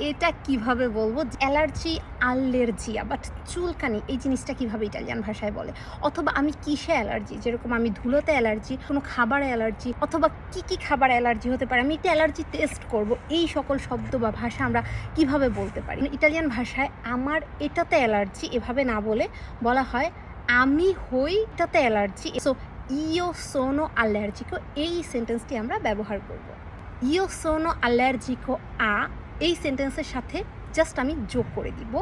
এটা কীভাবে বলব? অ্যালার্জি আল্লেরজিয়া বাট চুলকানি, এই জিনিসটা কীভাবে ইটালিয়ান ভাষায় বলে? অথবা আমি কিসে অ্যালার্জি? যেরকম আমি ধুলোতে অ্যালার্জি, কোনো খাবারে অ্যালার্জি, অথবা কি কি খাবার অ্যালার্জি হতে পারে, আমি একটা অ্যালার্জি টেস্ট করব। এই সকল শব্দ বা ভাষা আমরা কীভাবে বলতে পারি? ইটালিয়ান ভাষায় আমার এটাতে অ্যালার্জি এভাবে না বলে বলা হয়, আমি হই এটাতে অ্যালার্জি। সো ইও সোনো অ্যালার্জিকো এই সেন্টেন্সটি আমরা ব্যবহার করব। ইও সোনো অ্যালার্জিকো আ এই সেন্টেন্সের সাথে জাস্ট আমি যোগ করে দিব।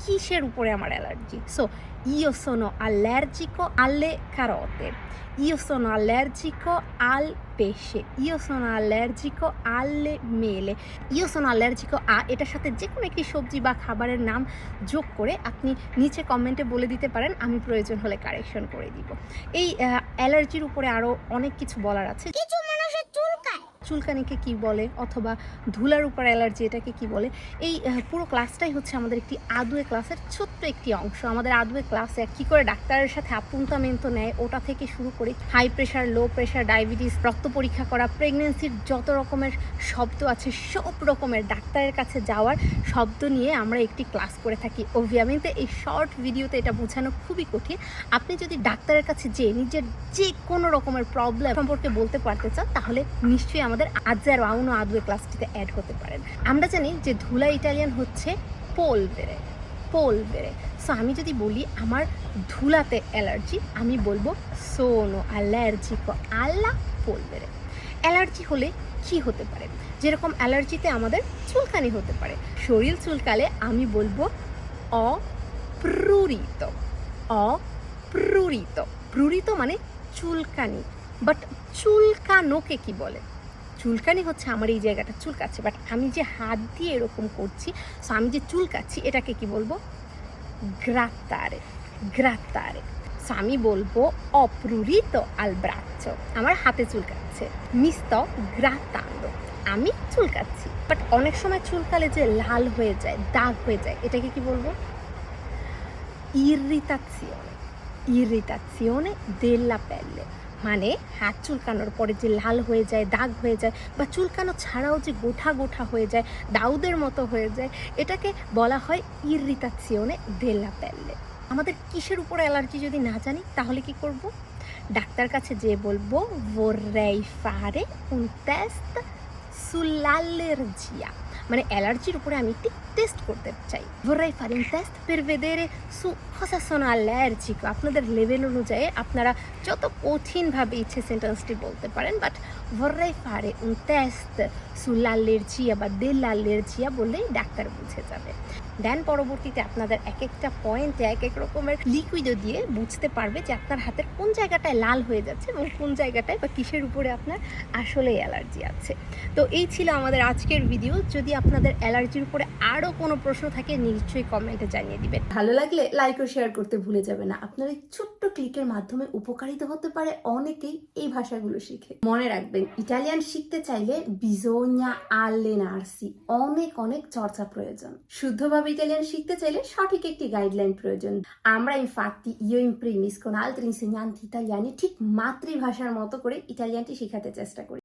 কিসের উপরে আমার অ্যালার্জি? সো ইও সোনো অ্যালার্জিকো alle carote io sono allergico al pesce io sono allergico alle mele io sono allergico a এটার সাথে যে কোনো একটি সবজি বা খাবারের নাম যোগ করে আপনি নিচে কমেন্টে বলে দিতে পারেন, আমি প্রয়োজন হলে কারেকশন করে দিব। এই অ্যালার্জির উপরে আরও অনেক কিছু বলার আছে। চুলকানিকে কি বলে অথবা ধুলার উপর অ্যালার্জি এটাকে কি বলে? এই পুরো ক্লাসটাই হচ্ছে আমাদের একটি আদুয়ে ক্লাসের ছোট্ট একটি অংশ। আমাদের আদুয়ে ক্লাসে কী করে ডাক্তারের সাথে আপুন্তামেন্ট নেয়, ওটা থেকে শুরু করে high pressure low pressure diabetes রক্ত পরীক্ষা করা প্রেগনেন্সির যত রকমের শব্দ আছে, সব রকমের ডাক্তারের কাছে যাওয়ার শব্দ নিয়ে আমরা একটি ক্লাস করে থাকি। অভিয়ামিতে এই শর্ট ভিডিওতে এটা বোঝানো খুবই কঠিন। আপনি যদি ডাক্তারের কাছে যেয়ে নিজের যে কোনো রকমের প্রবলেম সম্পর্কে বলতে পারতে চান, তাহলে নিশ্চয়ই আমাদের আজের আউনো আদুয়ে ক্লাসটিতে অ্যাড হতে পারেন। আমরা জানি যে ধুলা ইটালিয়ান হচ্ছে পোল বেড়ে পোলভেরে পোলভেরে সো আমি যদি বলি আমার ধুলাতে অ্যালার্জি আমি বলব সোনো অ্যালার্জিকো আল্লা পোলভেরে অ্যালার্জি হলে কি হতে পারে? যেরকম অ্যালার্জিতে আমাদের চুলকানি হতে পারে। শরীর চুলকালে আমি বলব অপ্রুরিত অপ্রুরিত। প্রুরিত মানে চুলকানি। বাট চুলকানোকে কি বলে? চুলকানি হচ্ছে আমার এই জায়গাটা চুলকাচ্ছে বাট আমি যে হাত দিয়ে এরকম করছি সো আমি যে চুলকাচ্ছি, এটাকে কি বলব? গ্রাত্তারে গ্রাত্তারে। সো আমি বলব অপ্রুরিত আল ব্রাচ্চ আমার হাতে চুলকাচ্ছে। মিস্ত গ্রাতান্দ আমি চুলকাচ্ছি। বাট অনেক সময় চুলকালে যে লাল হয়ে যায়, দাগ হয়ে যায়, এটাকে কি বলব? ইরিটাzione ইরিটাzione della pelle মানে হাত চুলকানোর পরে যে লাল হয়ে যায়, দাগ হয়ে যায় বা চুলকানো ছাড়াও যে গোঠা গোঠা হয়ে যায়, দাউদের মতো হয়ে যায়, এটাকে বলা হয় ইরিটাzione della pelle আমাদের কিসের উপর অ্যালার্জি যদি না জানি, তাহলে কি করব? ডাক্তার কাছে যেয়ে বলব vorrei fare un test sull'allergia মানে অ্যালার্জির উপরে আমি একটি টেস্ট করতে চাই। Vorrei fare un test per vedere su cosa আপনাদের লেভেল অনুযায়ী আপনারা যত কঠিনভাবে ইচ্ছে সেন্টেন্সটি বলতে পারেন but vorrei fare un test sull'allergia বা দে dell'allergia বললেই ডাক্তার বুঝে যাবে। দেন পরবর্তীতে আপনাদের এক একটা পয়েন্টে এক এক রকমের লিকুইডও দিয়ে বুঝতে পারবে যে আপনার হাতের কোন জায়গাটায় লাল হয়ে যাচ্ছে এবং কোন জায়গাটায় বা কিসের উপরে আপনার আসলে অ্যালার্জি আছে। তো এই ছিল আমাদের আজকের ভিডিও যদি আপনাদের অ্যালার্জির উপরে আরও কোনো প্রশ্ন থাকে, নিশ্চয়ই কমেন্টে জানিয়ে দিবেন। ভালো লাগলে লাইক ও শেয়ার করতে ভুলে যাবে না। আপনার এই ছোট্ট ক্লিকের মাধ্যমে উপকারিত হতে পারে অনেকেই এই ভাষাগুলো শিখে। মনে রাখবেন ইটালিয়ান শিখতে চাইলে বিজোনিয়া আলেনার্সি অনেক অনেক চর্চা প্রয়োজন। শুদ্ধভাবে ইটালিয়ান শিখতে চাইলে সঠিক একটি গাইডলাইন প্রয়োজন। আমরা ইনফাক্টি ইও ইন প্রিমিস কোন আলত্রি ইনসেgnanti ইতালিয়ানি ঠিক মাতৃভাষার মতো করে ইটালিয়ানটি শেখাতে চেষ্টা করি।